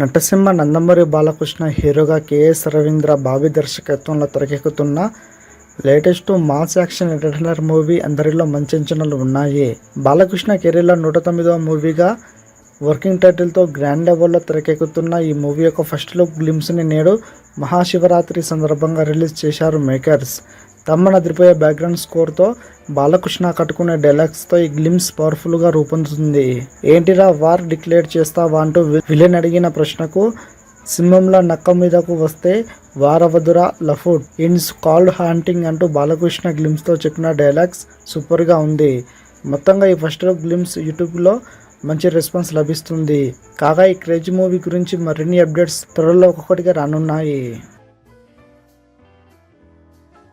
నటసింహ నందమూరి బాలకృష్ణ హీరోగా కేఎస్ రవీంద్ర బాబీ దర్శకత్వంలో తెరకెక్కుతున్న latest mass action entertainer movie అందరిలో మంచి అంచనాలు ఉన్నాయి. బాలకృష్ణ కెరీర్లో నూట తొమ్మిదవ మూవీగా వర్కింగ్ టైటిల్తో గ్రాండ్ లెవెల్లో తెరకెక్కుతున్న ఈ మూవీ యొక్క ఫస్ట్ లుక్ గ్లిమ్స్ని నేడు మహాశివరాత్రి సందర్భంగా రిలీజ్ చేశారు మేకర్స్. తమ్మన అదిరిపోయే బ్యాక్గ్రౌండ్ స్కోర్తో బాలకృష్ణ కట్టుకునే డెలాక్స్తో ఈ గ్లిమ్స్ పవర్ఫుల్గా రూపొందుతుంది. ఏంటిరా వార్ డిక్లేర్ చేస్తావా అంటూ విలన్ అడిగిన ప్రశ్నకు సింహంలో నక్క మీదకు వస్తే వారవదురా లఫుడ్ ఇన్స్ కాల్డ్ హాంటింగ్ అంటూ బాలకృష్ణ గ్లిమ్స్తో చెప్పిన డైలాగ్స్ సూపర్గా ఉంది. మొత్తంగా ఈ ఫస్ట్ గ్లిమ్స్ యూట్యూబ్లో మంచి రెస్పాన్స్ లభిస్తుంది. కాగా ఈ క్రేజ్ మూవీ గురించి మరిన్ని అప్డేట్స్ త్వరలో ఒక్కొక్కటిగా రానున్నాయి.